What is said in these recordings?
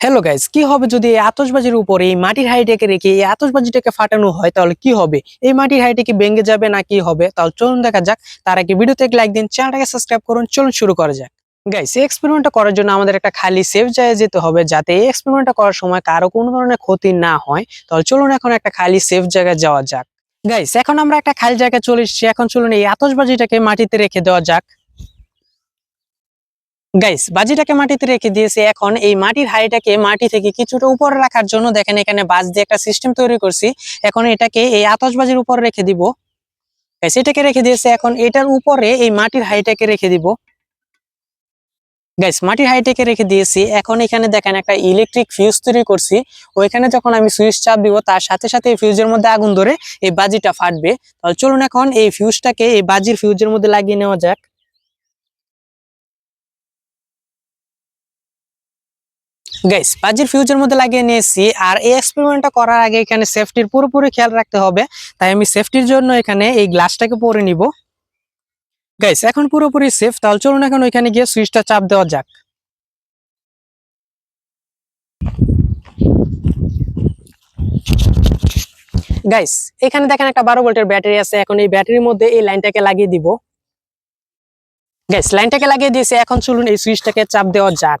Hello guys কি হবে যদি এই আতশবাজির উপরে এই মাটির হাইটেকে রেখে এই আতশবাজিটাকে ফাটানো হয়, তাহলে কি হবে? এই মাটির হাইটে কি ভেঙে যাবে না কি হবে? তাহলে চলুন দেখা যাক। তার আগে ভিডিওতে লাইক দিন চ্যানেলটাকে সাবস্ক্রাইব করুন, চলুন শুরু করা যাক। গাইস এই এক্সপেরিমেন্টটা করার জন্য আমাদের একটা খালি সেফ জায়গায় যেতে হবে, যাতে এই এক্সপেরিমেন্টটা করার সময় কারও কোনো ধরনের ক্ষতি না হয়। তাহলে চলুন এখন একটা খালি সেফ জায়গায় যাওয়া যাক। গাইস এখন আমরা একটা খালি জায়গায় চলে এসেছি। এখন চলুন এই আতশবাজিটাকে মাটিতে রেখে দেওয়া যাক। গাইস বাজিটাকে মাটিতে রেখে দিয়েছি এখন। এই মাটির হাড়িটাকে মাটি থেকে কিছুটা উপরে রাখার জন্য দেখেন এখানে বাজ দিয়ে একটা সিস্টেম তৈরি করছি। এখন এটাকে এই আতশবাজির উপর রেখে দিব। গাইস এটাকে রেখে দিয়েছি এখন এটার উপরে এই মাটির হাড়িটাকে রেখে দিব। গাইস মাটির হাড়িটাকে রেখে দিয়েছি। এখন এখানে দেখেন একটা ইলেকট্রিক ফিউজ তৈরি করছি। ওইখানে যখন আমি সুইচ চাপ দিব, তার সাথে সাথে এই ফিউজের মধ্যে আগুন ধরে এই বাজিটা ফাটবে। তাহলে চলুন এখন এই ফিউজটাকে এই বাজির ফিউজের মধ্যে লাগিয়ে নেওয়া যাক। গাইস বাজির ফিউজের মধ্যে লাগিয়ে নিয়েছি, আর এই এক্সপেরিমেন্টটা করার আগে এখানে সেফটির পুরোপুরি খেয়াল রাখতে হবে। তাই আমি সেফটির জন্য এখানে এই গ্লাসটাকে পরে নিব। গাইস এখন পুরোপুরি সেফ তাহলে চলুন এখন ওইখানে গিয়ে সুইচটা চাপ দেওয়া যাক। গাইস এখানে দেখেন একটা বারো ভোল্টের ব্যাটারি আছে, এখন এই ব্যাটারির মধ্যে এই লাইনটাকে লাগিয়ে দিব। গাইস লাইনটাকে লাগিয়ে দিয়েছে, এখন চলুন এই সুইচটাকে চাপ দেওয়া যাক।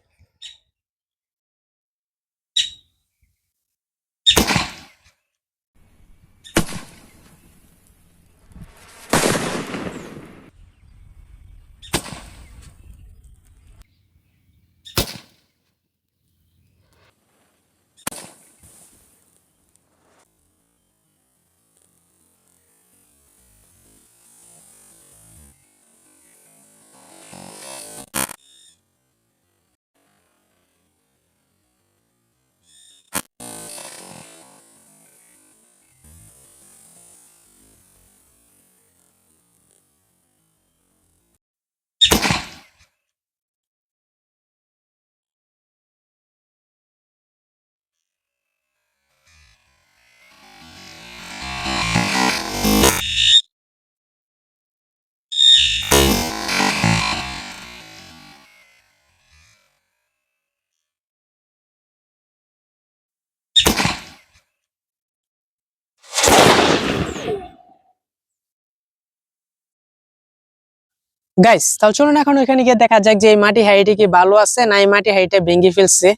Guys তাহলে চলুন এখন ওইখানে গিয়ে দেখা যাক যে এই মাটি হাইটে কি ভালো আছে, না এই মাটি হাইটে ভেঙে ফেলছে।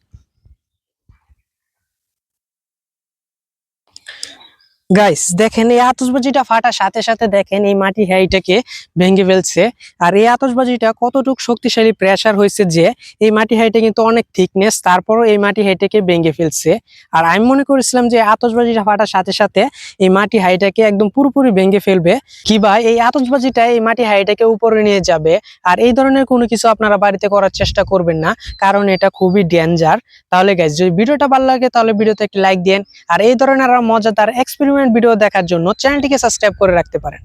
গাইস দেখেন, এই আতশবাজিটা ফাটার সাথে সাথে দেখেন এই মাটি হাইটাকে ভেঙে ফেলছে। আর এই আতশবাজিটা কতটুক শক্তিশালী প্রেসার হয়েছে যে এই মাটি হাইটে কিন্তু অনেক থিকনেস তারপরও এই মাটি হাইটাকে ভেঙে ফেলছে। আর আমি মনে করেছিলাম যে আতশবাজিটা ফাটার সাথে সাথে এই মাটি হাইটাকে একদম পুরোপুরি ভেঙে ফেলবে। কিবা এই আতশবাজিটা এই মাটি হাইটাকে উপরে নিয়ে যাবে। আর এই ধরনের কোনো কিছু আপনারা বাড়িতে করার চেষ্টা করবেন না, কারণ এটা খুবই ডেঞ্জার তাহলে গাইস যদি ভিডিওটা ভালো লাগে তাহলে ভিডিওতে একটি লাইক দেন আর এই ধরনের মজাদার এক্সপেরিমেন্ট ভিডিও দেখার জন্য চ্যানেলটিকে সাবস্ক্রাইব করে রাখতে পারেন।